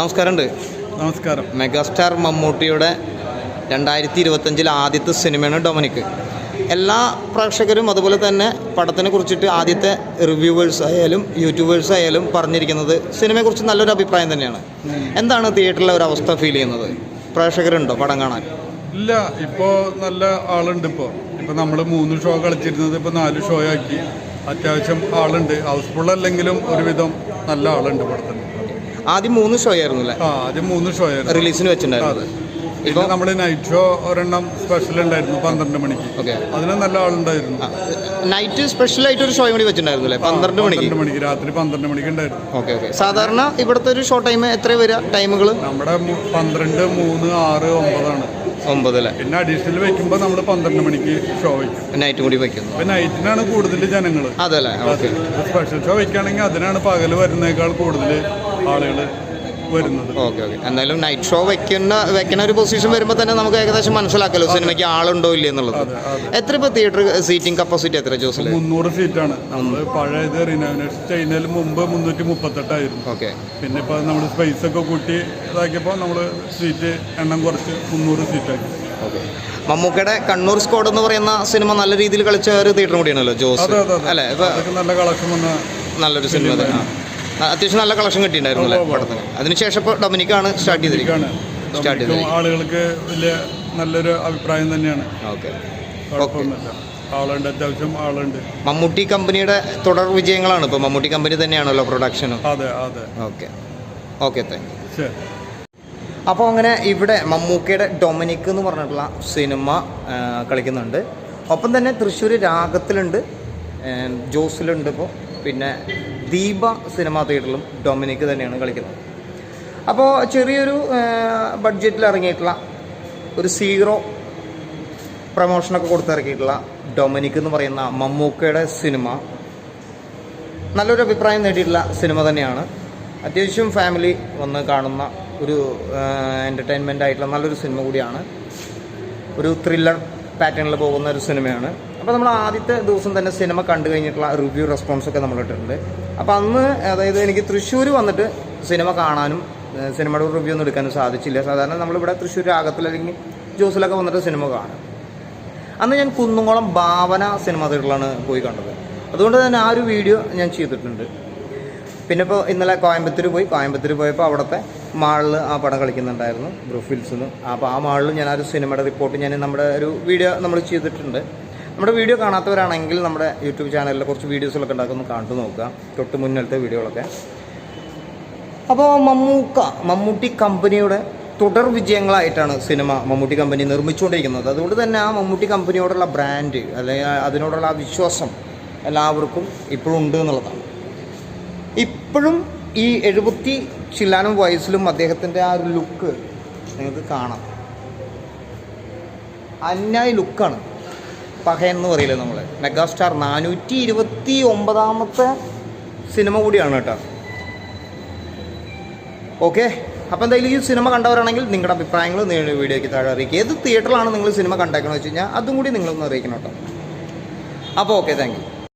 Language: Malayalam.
നമസ്കാരമുണ്ട്. നമസ്കാരം. മെഗാസ്റ്റാർ മമ്മൂട്ടിയുടെ രണ്ടായിരത്തി ഇരുപത്തഞ്ചിൽ ആദ്യത്തെ സിനിമയാണ് ഡൊമിനിക്. എല്ലാ പ്രേക്ഷകരും അതുപോലെ തന്നെ പടത്തിനെ കുറിച്ചിട്ട് ആദ്യത്തെ റിവ്യൂവേഴ്സ് ആയാലും യൂട്യൂബേഴ്സ് ആയാലും പറഞ്ഞിരിക്കുന്നത് സിനിമയെക്കുറിച്ച് നല്ലൊരു അഭിപ്രായം തന്നെയാണ്. എന്താണ് തിയേറ്ററിലെ ഒരു അവസ്ഥ ഫീൽ ചെയ്യുന്നത്? പ്രേക്ഷകരുണ്ടോ പടം കാണാൻ? ഇല്ല ഇപ്പോൾ നല്ല ആളുണ്ട് ഇപ്പോൾ ഇപ്പോൾ നമ്മൾ മൂന്ന് ഷോ കളിച്ചിരുന്നത് ഇപ്പോൾ നാല് ഷോ ആക്കി. അത്യാവശ്യം ആളുണ്ട്. ഹൗസ്ഫുൾ അല്ലെങ്കിലും ഒരുവിധം നല്ല ആളുണ്ട് പടത്തിന്. ആദ്യം മൂന്ന് ഷോ ആയിരുന്നു അല്ലേ? ആദ്യം മൂന്ന് ഷോ ആയിരുന്നു. റിലീസിന് വെച്ചിട്ടുണ്ടായിരുന്നു. ഇപ്പൊ? നമ്മൾ നൈറ്റ് ഷോ ഒരെണ്ണം സ്പെഷ്യൽ ഉണ്ടായിരുന്നു പന്ത്രണ്ട് മണിക്ക്. ഓക്കെ. അതിന് നല്ല ആളുണ്ടായിരുന്നു. നൈറ്റ് സ്പെഷ്യൽ ആയിട്ട് ഒരു ഷോ കൂടി വെച്ചിട്ടുണ്ടായിരുന്നു പന്ത്രണ്ട് മണിക്ക്. മണിക്ക് രാത്രി പന്ത്രണ്ട് മണിക്ക് ഉണ്ടായിരുന്നു. Okay okay. സാധാരണ ഇവിടുത്തെ ഒരു ഷോ ടൈം എത്ര വരിക? ടൈമുകൾ നമ്മുടെ പന്ത്രണ്ട് മൂന്ന് ആറ് ഒമ്പതാണ്. ഒമ്പത് അല്ലേ? പിന്നെ അഡീഷണൽ വെക്കുമ്പോൾ നമ്മൾ പന്ത്രണ്ട് മണിക്ക് ഷോ വയ്ക്കും നൈറ്റ് കൂടി വെക്കുന്നു ഇപ്പൊ നൈറ്റിനാണ് കൂടുതൽ ജനങ്ങൾ അതല്ലേ? സ്പെഷ്യൽ ഷോ വയ്ക്കുകയാണെങ്കിൽ അതിനാണ് പകൽ വരുന്നേക്കാൾ കൂടുതൽ ആളുകൾ വരുന്നത്. Okay okay. എന്തായാലും നൈറ്റ് ഷോ വെക്കുന്ന വെക്കുന്ന ഒരു പൊസിഷൻ വരുമ്പോൾ തന്നെ നമുക്ക് ഏകദേശം മനസ്സിലാക്കല്ലോ സിനിമയ്ക്ക് ആളുണ്ടോ ഇല്ല എന്നുള്ളത് എത്ര ഇപ്പോൾ തിയേറ്റർ സീറ്റിംഗ് കപ്പാസിറ്റി എത്ര ജോസിൽ മുന്നൂറ് സീറ്റാണ് നമ്മൾ പഴയത് റിനോവേഷൻ ചെയ്യുന്നതിന് മുമ്പ് മുന്നൂറ്റി മുപ്പത്തെട്ടായിരുന്നു ഓക്കെ. പിന്നെ ഇപ്പോൾ നമ്മൾ സ്പേസ് ഒക്കെ കൂട്ടി ഇതാക്കിയപ്പോൾ നമ്മൾ സീറ്റ് എണ്ണം കുറച്ച് മുന്നൂറ് സീറ്റാക്കി ഓക്കെ. മമ്മൂക്കയുടെ കണ്ണൂർ സ്കോഡ് എന്ന് പറയുന്ന സിനിമ നല്ല രീതിയിൽ കളിച്ച ഒരു തിയേറ്റർ കൂടിയാണല്ലോ ജോസ്. അല്ലേ? നല്ല കളക്ഷൻ വന്ന നല്ലൊരു സിനിമ തന്നെ ആ. അത്യാവശ്യം നല്ല കളക്ഷൻ കിട്ടിയിട്ടുണ്ടായിരുന്നു അല്ലേ? പടത്തിന്. അതിനുശേഷം ഇപ്പോൾ ഡൊമിനിക്കാണ് സ്റ്റാർട്ട് ചെയ്തിരിക്കുന്നത്. ആണ് സ്റ്റാർട്ട് ചെയ്തത് ചെയ്തിരിക്കുന്നത്. ആളുകൾക്ക് വലിയ നല്ലൊരു അഭിപ്രായം തന്നെയാണ്. ഓക്കെ. കുഴപ്പമൊന്നുമില്ല. ആളുണ്ട് അത്യാവശ്യം ആളുണ്ട്. മമ്മൂട്ടി കമ്പനിയുടെ തുടർ വിജയങ്ങളാണ് ഇപ്പോൾ മമ്മൂട്ടി കമ്പനി തന്നെയാണല്ലോ പ്രൊഡക്ഷനും അതെ അതെ. ഓക്കെ. ഓക്കെ താങ്ക് യു അപ്പോൾ അങ്ങനെ ഇവിടെ മമ്മൂക്കയുടെ ഡൊമിനിക് എന്ന് പറഞ്ഞിട്ടുള്ള സിനിമ കളിക്കുന്നുണ്ട്. ഒപ്പം തന്നെ തൃശ്ശൂർ രാഗത്തിലുണ്ട്. ജോസിലുണ്ട് ഇപ്പോൾ പിന്നെ ദീപ സിനിമാ തിയേറ്ററിലും ഡൊമിനിക്ക് തന്നെയാണ് കളിക്കുന്നത്. അപ്പോൾ ചെറിയൊരു ബഡ്ജറ്റിൽ ഇറങ്ങിയിട്ടുള്ള ഒരു സീറോ പ്രൊമോഷനൊക്കെ കൊടുത്തിറക്കിയിട്ടുള്ള ഡൊമിനിക് എന്ന് പറയുന്ന മമ്മൂക്കയുടെ സിനിമ നല്ലൊരു അഭിപ്രായം നേടിയിട്ടുള്ള സിനിമ തന്നെയാണ്. അത്യാവശ്യം ഫാമിലി വന്ന് കാണുന്ന ഒരു എന്റർടൈൻമെന്റ് ആയിട്ടുള്ള നല്ലൊരു സിനിമ കൂടിയാണ്. ഒരു ത്രില്ലർ പാറ്റേണിൽ പോകുന്ന ഒരു സിനിമയാണ്. അപ്പോൾ നമ്മൾ ആദ്യത്തെ ദിവസം തന്നെ സിനിമ കണ്ടു കഴിഞ്ഞിട്ടുള്ള റിവ്യൂ റെസ്പോൺസ് ഒക്കെ നമ്മൾ ഇട്ടിട്ടുണ്ട്. അപ്പോൾ അന്ന് അതായത് എനിക്ക് തൃശ്ശൂർ വന്നിട്ട് സിനിമ കാണാനും സിനിമയുടെ റിവ്യൂ ഒന്നും എടുക്കാനും സാധിച്ചില്ല. സാധാരണ നമ്മളിവിടെ തൃശ്ശൂർ രാഗത്തിൽ അല്ലെങ്കിൽ ജോസിലൊക്കെ വന്നിട്ട് സിനിമ കാണും. അന്ന് ഞാൻ കുന്നുംകുളം ഭാവന സിനിമ തിയേറ്ററിലാണ് പോയി കണ്ടത്. അതുകൊണ്ട് തന്നെ ആ ഒരു വീഡിയോ ഞാൻ ചെയ്തിട്ടുണ്ട്. പിന്നെ ഇപ്പോൾ ഇന്നലെ കോയമ്പത്തൂർ പോയി. കോയമ്പത്തൂർ പോയപ്പോൾ അവിടുത്തെ മാളിൽ ആ പടം കളിക്കുന്നുണ്ടായിരുന്നു ബ്രൂഫിൽസ് എന്ന്. അപ്പോൾ ആ മാളിൽ ഞാൻ ആ ഒരു സിനിമയുടെ റിപ്പോർട്ട് ഞാൻ നമ്മുടെ ഒരു വീഡിയോ നമ്മൾ ചെയ്തിട്ടുണ്ട്. നമ്മുടെ വീഡിയോ കാണാത്തവരാണെങ്കിൽ നമ്മുടെ യൂട്യൂബ് ചാനലിൽ കുറച്ച് വീഡിയോസുകളൊക്കെ ഉണ്ടാക്കുന്നു കണ്ടു നോക്കുക. തൊട്ട് മുന്നിലത്തെ വീഡിയോകളൊക്കെ. അപ്പോൾ മമ്മൂക്ക മമ്മൂട്ടി കമ്പനിയുടെ തുടർ വിജയങ്ങളായിട്ടാണ് സിനിമ മമ്മൂട്ടി കമ്പനി നിർമ്മിച്ചുകൊണ്ടിരിക്കുന്നത്. അതുകൊണ്ട് തന്നെ ആ മമ്മൂട്ടി കമ്പനിയോടുള്ള ബ്രാൻഡ് അല്ലെങ്കിൽ അതിനോടുള്ള ആ വിശ്വാസം എല്ലാവർക്കും ഇപ്പോഴും ഉണ്ട് എന്നുള്ളതാണ്. ഇപ്പോഴും ഈ എഴുപത്തി ചില്ലാനും വയസ്സിലും അദ്ദേഹത്തിന്റെ ആ ഒരു ലുക്ക് നിങ്ങൾക്ക് കാണാം. അന്യായ ലുക്കാണ് പഹയൻ എന്ന് പറയില്ലേ നമ്മൾ മെഗാസ്റ്റാർ നാനൂറ്റി ഇരുപത്തി ഒമ്പതാമത്തെ സിനിമ കൂടിയാണ് കേട്ടോ. ഓക്കെ അപ്പോൾ എന്തായാലും ഈ സിനിമ കണ്ടവരാണെങ്കിൽ നിങ്ങളുടെ അഭിപ്രായങ്ങൾ വീഡിയോയ്ക്ക് താഴെ അറിയിക്കുക. ഏത് തിയേറ്ററിലാണ് നിങ്ങൾ സിനിമ കണ്ടേക്കണമെന്ന് വെച്ച് കഴിഞ്ഞാൽ അതും കൂടി നിങ്ങളൊന്ന് അറിയിക്കണം കേട്ടോ. അപ്പോൾ ഓക്കെ താങ്ക്